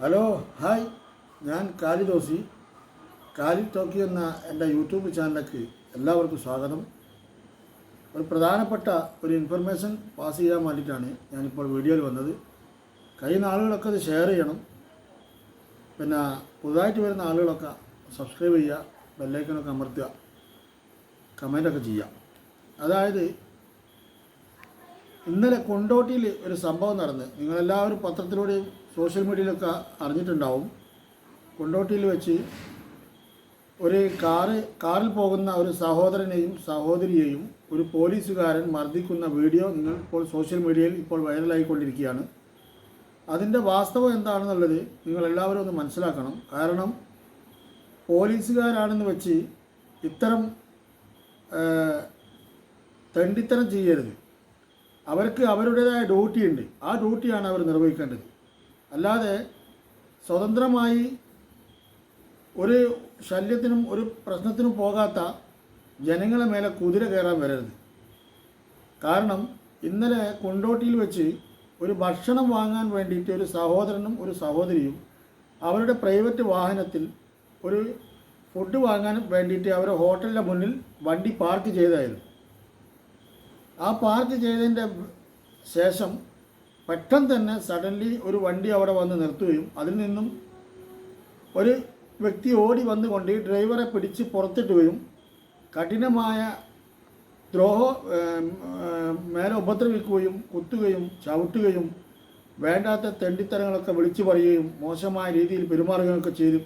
Hello hi. ഞാൻ കാലി ദോസി കാലി ടോക്കി എന്ന എന്റെ യൂട്യൂബ് ചാനലിലേക്ക് എല്ലാവർക്കും സ്വാഗതം. ഒരു പ്രധാനപ്പെട്ട ഒരു ഇൻഫർമേഷൻ പാസ് ചെയ്യാൻ വേണ്ടിയിട്ടാണ് ഞാനിപ്പോൾ വീഡിയോയിൽ വന്നത്. കഴിയുന്ന ആളുകളൊക്കെ അത് ഷെയർ ചെയ്യണം. പിന്നെ പുതുതായിട്ട് വരുന്ന ആളുകളൊക്കെ സബ്സ്ക്രൈബ് ചെയ്യുക ബെല്ലൈക്കനൊക്കെ അമർത്തുക കമന്റൊക്കെ ചെയ്യുക. അതായത് ഇന്നലെ കൊണ്ടോട്ടിയിൽ ഒരു സംഭവം നടന്ന് നിങ്ങളെല്ലാവരും പത്രത്തിലൂടെയും സോഷ്യൽ മീഡിയയിലൊക്കെ അറിഞ്ഞിട്ടുണ്ടാവും. കൊണ്ടോട്ടിയിൽ വെച്ച് ഒരു കാറ് കാറിൽ പോകുന്ന ഒരു സഹോദരനെയും സഹോദരിയെയും ഒരു പോലീസുകാരൻ മർദ്ദിക്കുന്ന വീഡിയോ നിങ്ങൾ ഇപ്പോൾ സോഷ്യൽ മീഡിയയിൽ ഇപ്പോൾ വൈറലായിക്കൊണ്ടിരിക്കുകയാണ് അതിന്റെ വാസ്തവം എന്താണെന്നുള്ളത് നിങ്ങളെല്ലാവരും ഒന്ന് മനസ്സിലാക്കണം. കാരണം പോലീസുകാരാണെന്ന് വെച്ച് ഇത്തരം തെണ്ടിത്തരം ചെയ്യരുത്. അവർക്ക് അവരുടേതായ ഡ്യൂട്ടി ഉണ്ട്. ആ ഡ്യൂട്ടിയാണ് അവർ നിർവഹിക്കേണ്ടത്. അല്ലാതെ സ്വതന്ത്രമായി ഒരു ശല്യത്തിനും ഒരു പ്രശ്നത്തിനും പോകാത്ത ജനങ്ങളെ മേലെ കുതിര കയറാൻ വരരുത്. കാരണം ഇന്നലെ കൊണ്ടോട്ടിയിൽ വെച്ച് ഒരു ഭക്ഷണം വാങ്ങാൻ വേണ്ടിയിട്ട് ഒരു സഹോദരനും ഒരു സഹോദരിയും അവരുടെ പ്രൈവറ്റ് വാഹനത്തിൽ ഒരു ഫുഡ് വാങ്ങാൻ വേണ്ടിയിട്ട് അവരുടെ ഹോട്ടലിന്റെ മുന്നിൽ വണ്ടി പാർക്ക് ചെയ്തായിരുന്നു. ആ പാർക്ക് ചെയ്തതിന്റെ ശേഷം പെട്ടെന്ന് തന്നെ സഡൻലി ഒരു വണ്ടി അവിടെ വന്ന് നിർത്തുകയും അതിൽ നിന്നും ഒരു വ്യക്തി ഓടി വന്നുകൊണ്ട് ഈ ഡ്രൈവറെ പിടിച്ച് പുറത്തിട്ടുകയും കഠിനമായ ദ്രോഹ മേലെ ഉപദ്രവിക്കുകയും കുത്തുകയും ചവിട്ടുകയും വേണ്ടാത്ത തെണ്ടിത്തരങ്ങളൊക്കെ വിളിച്ചു പറയുകയും മോശമായ രീതിയിൽ പെരുമാറുകയൊക്കെ ചെയ്തു.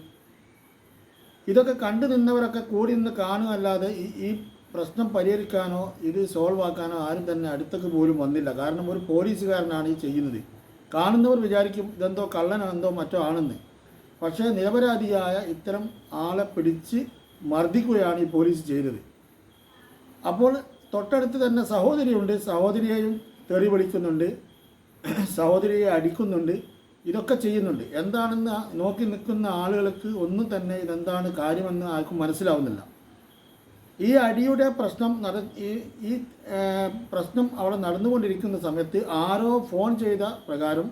ഇതൊക്കെ കണ്ടു നിന്നവരൊക്കെ കൂടി നിന്ന് കാണുകയല്ലാതെ ഈ പ്രശ്നം പരിഹരിക്കാനോ ഇത് സോൾവ് ആക്കാനോ ആരും തന്നെ അടുത്തേക്ക് പോലും വന്നില്ല. കാരണം ഒരു പോലീസുകാരനാണ് ഈ ചെയ്യുന്നത്. കാണുന്നവർ വിചാരിക്കും ഇതെന്തോ കള്ളനോ എന്തോ മറ്റോ ആണെന്ന്. പക്ഷേ നിരപരാധിയായ ഇത്തരം ആളെ പിടിച്ച് മർദ്ദിക്കുകയാണ് ഈ പോലീസ് ചെയ്തത്. അപ്പോൾ തൊട്ടടുത്ത് തന്നെ സഹോദരിയുണ്ട്. സഹോദരിയെയും തെറി വിളിക്കുന്നുണ്ട്. സഹോദരിയെ അടിക്കുന്നുണ്ട്. ഇതൊക്കെ ചെയ്യുന്നുണ്ട്. എന്താണെന്ന് നോക്കി നിൽക്കുന്ന ആളുകൾക്ക് ഒന്നും തന്നെ ഇതെന്താണ് കാര്യമെന്ന് ആർക്കും മനസ്സിലാവുന്നില്ല. ഈ അടിയുടെ പ്രശ്നം നട ഈ ഈ പ്രശ്നം അവിടെ നടന്നുകൊണ്ടിരിക്കുന്ന സമയത്ത് ആരോ ഫോൺ ചെയ്ത പ്രകാരം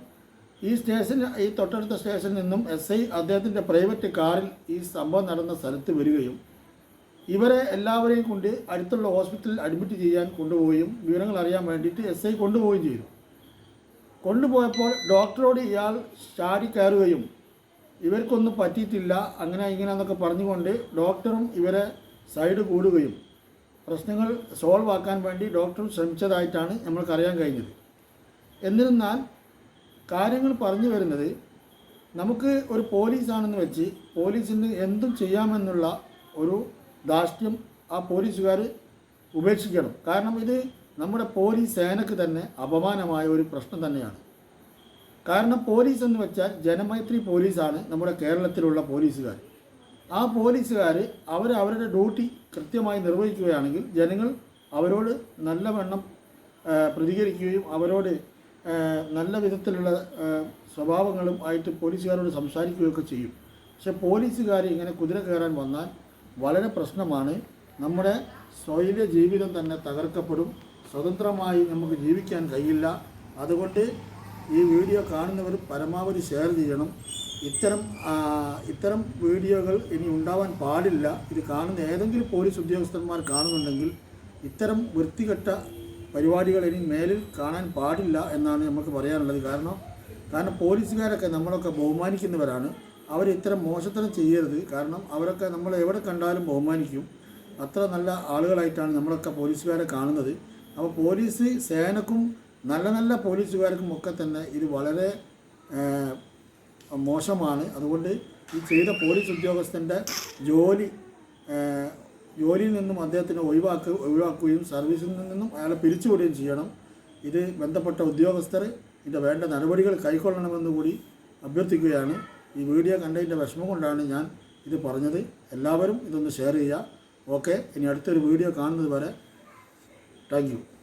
ഈ സ്റ്റേഷൻ ഈ തൊട്ടടുത്ത സ്റ്റേഷനിൽ നിന്നും എസ് ഐ അദ്ദേഹത്തിന്റെ പ്രൈവറ്റ് കാറിൽ ഈ സംഭവം നടന്ന സ്ഥലത്ത് വരികയും ഇവരെ എല്ലാവരെയും കൊണ്ട് അടുത്തുള്ള ഹോസ്പിറ്റലിൽ അഡ്മിറ്റ് ചെയ്യാൻ കൊണ്ടുപോവുകയും വിവരങ്ങൾ അറിയാൻ വേണ്ടിയിട്ട് എസ് ഐ കൊണ്ടുപോവുകയും ചെയ്തു. കൊണ്ടുപോയപ്പോൾ ഡോക്ടറോട് ഇയാൾ ചാടി കയറുകയും ഇവർക്കൊന്നും പറ്റിയിട്ടില്ല അങ്ങനെ ഇങ്ങനെ എന്നൊക്കെ പറഞ്ഞുകൊണ്ട് ഡോക്ടറും ഇവരെ സൈഡ് കൂടുകയും പ്രശ്നങ്ങൾ സോൾവ് ആക്കാൻ വേണ്ടി ഡോക്ടർ ശ്രമിച്ചതായിട്ടാണ് നമ്മൾക്കറിയാൻ കഴിഞ്ഞത്. എന്നിരുന്നാൽ കാര്യങ്ങൾ പറഞ്ഞു വരുന്നത് നമുക്ക് ഒരു പോലീസാണെന്ന് വെച്ച് പോലീസിന് എന്തും ചെയ്യാമെന്നുള്ള ഒരു ധാർഷ്ട്യം ആ പോലീസുകാർ ഉപേക്ഷിക്കണം. കാരണം ഇത് നമ്മുടെ പോലീസ് സേനക്ക് തന്നെ അപമാനമായ ഒരു പ്രശ്നം തന്നെയാണ്. കാരണം പോലീസ് എന്ന് വെച്ചാൽ ജനമൈത്രി പോലീസാണ് നമ്മുടെ കേരളത്തിലുള്ള പോലീസുകാർ. ആ പോലീസുകാർ അവർ അവരുടെ ഡ്യൂട്ടി കൃത്യമായി നിർവഹിക്കുകയാണെങ്കിൽ ജനങ്ങൾ അവരോട് നല്ലവണ്ണം പ്രതികരിക്കുകയും അവരോട് നല്ല വിധത്തിലുള്ള സ്വഭാവങ്ങളും ആയിട്ട് പോലീസുകാരോട് സംസാരിക്കുകയൊക്കെ ചെയ്യും. പക്ഷെ പോലീസുകാർ ഇങ്ങനെ കുതിര കയറാൻ വന്നാൽ വളരെ പ്രശ്നമാണ്. നമ്മുടെ സ്വൈര്യ ജീവിതം തന്നെ തകർക്കപ്പെടും. സ്വതന്ത്രമായി നമുക്ക് ജീവിക്കാൻ കഴിയില്ല. അതുകൊണ്ട് ഈ വീഡിയോ കാണുന്നവർ പരമാവധി ഷെയർ ചെയ്യണം. ഇത്തരം ഇത്തരം വീഡിയോകൾ ഇനി ഉണ്ടാവാൻ പാടില്ല. ഇത് കാണുന്ന ഏതെങ്കിലും പോലീസ് ഉദ്യോഗസ്ഥന്മാർ കാണുന്നുണ്ടെങ്കിൽ ഇത്തരം വൃത്തികെട്ട പരിപാടികൾ ഇനി മേലിൽ കാണാൻ പാടില്ല എന്നാണ് നമുക്ക് പറയാനുള്ളത്. കാരണം കാരണം പോലീസുകാരൊക്കെ നമ്മളൊക്കെ ബഹുമാനിക്കുന്നവരാണ്. അവർ ഇത്തരം മോശത്തരം ചെയ്യരുത്. കാരണം അവരൊക്കെ നമ്മൾ എവിടെ കണ്ടാലും ബഹുമാനിക്കും. അത്ര നല്ല ആളുകളായിട്ടാണ് നമ്മളൊക്കെ പോലീസുകാരെ കാണുന്നത്. അപ്പോൾ പോലീസ് സേനക്കും നല്ല നല്ല പോലീസുകാർക്കും ഒക്കെ തന്നെ ഇത് വളരെ മോശമാണ്. അതുകൊണ്ട് ഈ ചെയ്ത പോലീസ് ഉദ്യോഗസ്ഥന്റെ ജോലി ജോലിയിൽ നിന്നും അദ്ദേഹത്തിനെ ഒഴിവാക്കുക ഒഴിവാക്കുകയും സർവീസിൽ നിന്നും അയാളെ പിരിച്ചുവിടുകയും ചെയ്യണം. ഇത് ബന്ധപ്പെട്ട ഉദ്യോഗസ്ഥർ ഇതിന്റെ വേണ്ട നടപടികൾ കൈക്കൊള്ളണമെന്ന് കൂടി അഭ്യർത്ഥിക്കുകയാണ്. ഈ വീഡിയോ കണ്ടതിന്റെ വിഷമം കൊണ്ടാണ് ഞാൻ ഇത് പറഞ്ഞത്. എല്ലാവരും ഇതൊന്ന് ഷെയർ ചെയ്യുക. ഓക്കെ ഇനി അടുത്തൊരു വീഡിയോ കാണുന്നത് വരെ. താങ്ക്